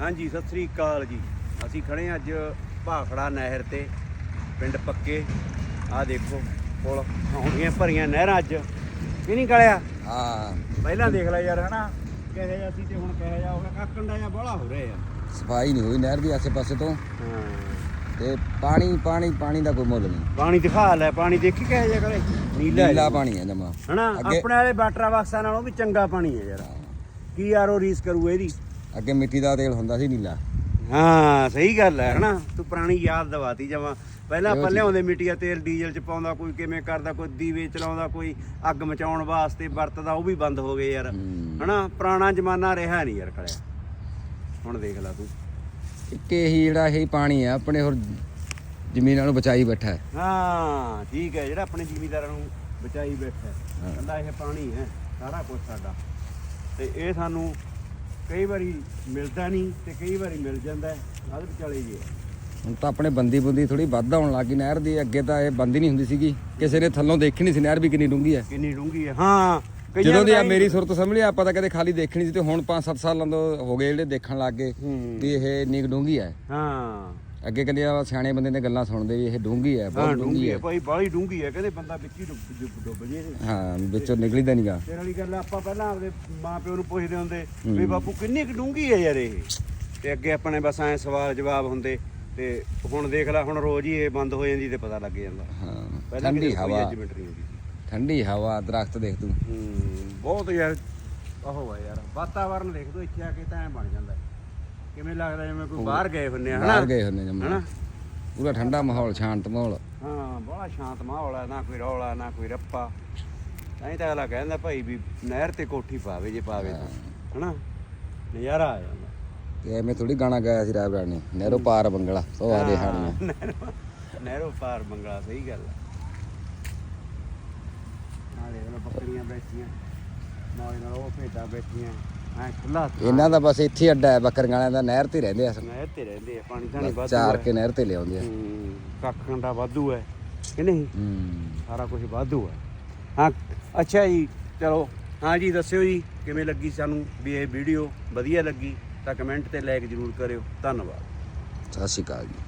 ਹਾਂਜੀ ਸਤਿ ਸ੍ਰੀ ਅਕਾਲ ਜੀ। ਅਸੀਂ ਖੜੇ ਅੱਜ ਭਾਖੜਾ ਨਹਿਰ ਤੇ ਪਿੰਡ ਪੱਕੇ। ਆਹ ਦੇਖੋ ਪੁਲ ਆਉਂਦੀਆਂ ਭਰੀਆਂ ਨਹਿਰਾਂ ਅੱਜ। ਕੀ ਨਹੀਂ ਗਲਿਆ ਹਾਂ। ਪਹਿਲਾਂ ਦੇਖ ਲੈ ਯਾਰ ਹਨਾ? ਕਿਹੋ ਜਿਹਾ ਸੀ ਤੇ ਹੁਣ ਕਿਹੋ ਜਿਹਾ ਹੋ ਗਿਆ? ਦਾ ਜਿਹਾ ਬੜਾ ਹੋ ਰਿਹਾ ਸਫ਼ਾਈ ਨਹੀਂ ਹੋਈ ਨਹਿਰ ਦੀ ਆਸੇ ਪਾਸੇ ਤੋਂ। ਹਾਂ। ਤੇ ਪਾਣੀ ਪਾਣੀ ਪਾਣੀ ਦਾ ਕੋਈ ਮੁੱਲ ਨਹੀਂ। ਪਾਣੀ ਦਿਖਾ ਲੈ ਪਾਣੀ ਦੇਖੀ ਕਿਹੋ ਜਿਹਾ ਕਰੇ? ਨੀਲਾ ਪਾਣੀ ਹੈ ਜਮਾ। ਹਨਾ? ਆਪਣੇ ਵਾਲੇ ਬਾਟਰਾ ਬਾਕਸਾਂ ਨਾਲੋਂ ਵੀ ਚੰਗਾ ਪਾਣੀ ਹੈ ਯਾਰ। ਕੀ ਯਾਰ ਉਹ ਰੀਸ ਕਰੂ ਇਹਦੀ? ਅੱਗੇ ਮਿੱਟੀ ਦਾ ਤੇਲ ਹੁੰਦਾ ਸੀ ਨੀਲਾ। ਹਾਂ ਸਹੀ ਗੱਲ ਹੈ ਹਨਾ? ਤੂੰ ਪੁਰਾਣੀ ਯਾਦ ਦਵਾਤੀ ਜਮਾ। ਪਹਿਲਾਂ ਆਪਾਂ। ਲਿਆਉਂਦੇ ਮਿੱਟੀ ਦਾ ਤੇਲ ਡੀਜ਼ਲ ਚ ਪਾਉਂਦਾ ਕੋਈ ਕਿਵੇਂ ਕਰਦਾ ਕੋਈ ਦੀਵੇ ਚਲਾਉਂਦਾ ਕੋਈ ਅੱਗ ਮਚਾਉਣ ਵਾਸਤੇ ਵਰਤਦਾ ਉਹ ਵੀ ਬੰਦ ਹੋ ਗਏ ਯਾਰ। ਹਨਾ? ਪੁਰਾਣਾ ਜ਼ਮਾਨਾ ਰਿਹਾ ਨਹੀਂ ਯਾਰ ਖੜਿਆ। ਹੁਣ ਦੇਖ ਲੈ ਤੂੰ। ਇੱਕ ਇਹੀ ਜਿਹੜਾ ਇਹ ਪਾਣੀ ਹੈ ਆਪਣੇ ਹੋਰ ਜ਼ਮੀਨਾਂ ਨੂੰ ਬਚਾਈ ਬੈਠਾ ਹੈ। ਹਾਂ ਠੀਕ ਹੈ ਜਿਹੜਾ ਆਪਣੇ ਜ਼ਿਮੀਦਾਰਾਂ ਨੂੰ ਬਚਾਈ ਬੈਠਾ। ਹਾਂ। ਕਹਿੰਦਾ ਇਹ ਪਾਣੀ ਹੈ ਸਾਰਾ ਕੁਝ ਸਾਡਾ। ਤੇ ਇਹ ਸਾਨੂੰ ਕਈ ਵਾਰੀ ਮਿਲਦਾ ਨਹੀਂ ਤੇ ਕਈ ਵਾਰੀ ਮਿਲ ਜਾਂਦਾ ਹੈ ਆਹ ਵਿਚਾਲੇ ਜੀ। ਹੁਣ ਤਾਂ ਆਪਣੇ ਬੰਦੀ ਬੁੰਦੀ ਥੋੜੀ ਵੱਧ ਆਉਣ ਲੱਗੀ ਨਹਿਰ ਦੀ ਅੱਗੇ ਤਾਂ ਇਹ ਬੰਦੀ ਨਹੀਂ ਹੁੰਦੀ ਸੀਗੀ। ਕਿਸੇ ਨੇ ਥੱਲੋਂ ਦੇਖੀ ਨਹੀਂ ਸੀ ਨਹਿਰ ਵੀ ਕਿੰਨੀ ਡੂੰਗੀ ਹੈ। ਕਿੰਨੀ ਡੂੰਗੀ ਹੈ। ਹਾਂ ਕਈਆਂ ਜਦੋਂ ਦੀ ਆ ਮੇਰੀ ਸੁਰਤ ਸਮਝ ਲਿਆ ਆਪਾਂ ਤਾਂ ਕਦੇ ਖਾਲੀ ਦੇਖਣੀ ਸੀ ਤੇ ਹੁਣ 5-7 ਸਾਲਾਂ ਤੋਂ ਹੋ ਗਏ ਜਿਹੜੇ ਦੇਖਣ ਲੱਗ ਗਏ। ਵੀ ਇਹ ਨਿਕ ਡੂੰਗੀ ਹੈ। ਹਾਂ। ਅੱਗੇ ਕਹਿੰਦੇ ਆ ਸਿਆਣੇ ਬੰਦੇ ਨੇ ਗੱਲਾਂ ਸੁਣਦੇ ਵੀ ਇਹ ਡੂੰਗੀ ਹੈ ਹਾਂ ਬਹੁਤ ਡੂੰਗੀ ਡੂੰਗੀ ਹੈ ਭਾਈ ਬਾਹਲੀ ਡੂੰਗੀ ਹੈ ਕਹਿੰਦੇ ਬੰਦਾ ਵਿੱਚ ਹੀ ਡੁੱਬ ਡੁੱਬ- ਡੁੱਬ ਜੇ। ਹਾਂ ਵਿੱਚੋਂ ਨਿਕਲੀਦਾ ਨਹੀਂਗਾ ਤੇਰੇ ਵਾਲੀ ਗੱਲ ਆਪਾਂ ਪਹਿਲਾਂ ਆਪਦੇ ਮਾਂ ਪਿਓ ਨੂੰ ਪੁੱਛਦੇ ਹੁੰਦੇ। ਵੀ ਬਾਪੂ ਕਿੰਨੀ ਕੁ ਡੂੰਗੀ ਹੈ ਯਾਰ ਇਹ ਤੇ ਅੱਗੇ ਆਪਣੇ ਬਸ ਐ ਸਵਾਲ ਜਵਾਬ ਹੁੰਦੇ ਤੇ ਹੁਣ ਦੇਖ ਲੈ ਹੁਣ ਰੋਜ਼ ਹੀ ਇਹ ਬੰਦ ਹੋ ਜਾਂਦੀ ਤੇ ਪਤਾ ਲੱਗ ਜਾਂਦਾ ਹਾਂ ਪਹਿਲਾਂ ਠੰਡੀ ਕਿਤੇ ਕੋਈ ਹਵਾ ਨਹੀਂ ਹੁੰਦੀ। ਠੰਡੀ ਹਵਾ ਦਰਖਤ ਦੇਖ ਤੂੰ ਹੂੰ ਬਹੁਤ ਯਾਰ ਉਹ ਹੈ ਯਾਰ ਵਾਤਾਵਰਨ ਦੇਖ ਤੋ ਇੱਥੇ ਆ ਕੇ ਤਾਂ ਐ ਬਣ ਜਾਂਦਾ ਹੈ। ਕਿਵੇਂ ਲੱਗਦਾ ਜਿਵੇਂ ਕੋਈ ਬਾਹਰ ਗਏ ਹੁੰਨੇ ਆ ਹਨਾ? ਬਾਹਰ ਗਏ ਹੁੰਦੇ ਜੰਮੂ। ਹਨਾ? ਪੂਰਾ ਠੰਡਾ ਮਾਹੌਲ ਸ਼ਾਂਤ ਮਾਹੌਲ। ਹਾਂ ਬੜਾ ਸ਼ਾਂਤ ਮਾਹੌਲ ਹੈ ਨਾ ਕੋਈ ਰੌਲਾ ਨਾ ਕੋਈ ਰੱਪਾ। ਤਾਂ ਹੀ ਤਾਂ ਅਗਲਾ ਕਹਿੰਦਾ ਭਾਈ ਵੀ ਨਹਿਰ ਤੇ ਕੋਠੀ ਪਾਵੇ ਜੇ ਪਾਵੇ ਤਾਂ ਹਨਾ? ਨਜ਼ਾਰਾ ਆ ਜਾਂਦਾ। ਤੇ ਐਵੇਂ ਥੋੜੀ ਗਾਣਾ ਗਾਇਆ ਸੀ ਰਾਜ ਨੇ ਨਹਿਰੋ ਪਾਰ ਬੰਗਲਾ ਉਹ ਆਦੇ ਹਾਣੀਆਂ। ਨਹਿਰੋਂ- ਨਹਿਰੋਂ ਪਾਰ ਮੰਗਲਾ ਸਹੀ ਗੱਲ ਆ। ਦੇਖ ਲਓ ਬੱਕਰੀਆਂ ਬੈਠੀਆਂ ਨਾਲ ਨਾਲ ਉਹ ਭੇਡਾਂ ਬੈਠੀਆਂ। ਐ ਖੁੱਲਾ ਥਾਂ। ਇਹਨਾਂ ਦਾ ਬਸ ਇੱਥੇ ਅੱਡਾ ਹੈ ਬੱਕਰੀਆਂ ਵਾਲਿਆਂ ਦਾ ਨਹਿਰ ਤੇ ਰਹਿੰਦੇ ਆ ਨਹਿਰ ਤੇ ਰਹਿੰਦੇ ਆ ਪਾਣੀ ਨਹੀਂ ਬਸ ਵਾਧੂ ਚਾਰ ਹੈ। ਕੇ ਨਹਿਰ ਤੇ ਲਿਆਉਂਦੇ ਆ। ਹੂੰ, ਕੱਖ ਕੰਡਾ ਵਾਧੂ ਹੈ ਕਿ ਨਹੀਂ? ਹੂੰ। ਸਾਰਾ ਕੁਝ ਵਾਧੂ ਹੈ। ਹਾਂ ਅੱਛਾ ਜੀ ਚਲੋ। ਹਾਂ ਜੀ ਦੱਸਿਓ ਜੀ ਕਿਵੇਂ ਲੱਗੀ ਸਾਨੂੰ ਵੀ ਇਹ ਵੀਡੀਓ? ਵਧੀਆ ਲੱਗੀ ਤਾਂ ਕਮੈਂਟ ਤੇ ਲਾਈਕ ਜ਼ਰੂਰ ਕਰਿਓ। ਧੰਨਵਾਦ। ਸਤਿ ਸ਼੍ਰੀ ਅਕਾਲ ਜੀ।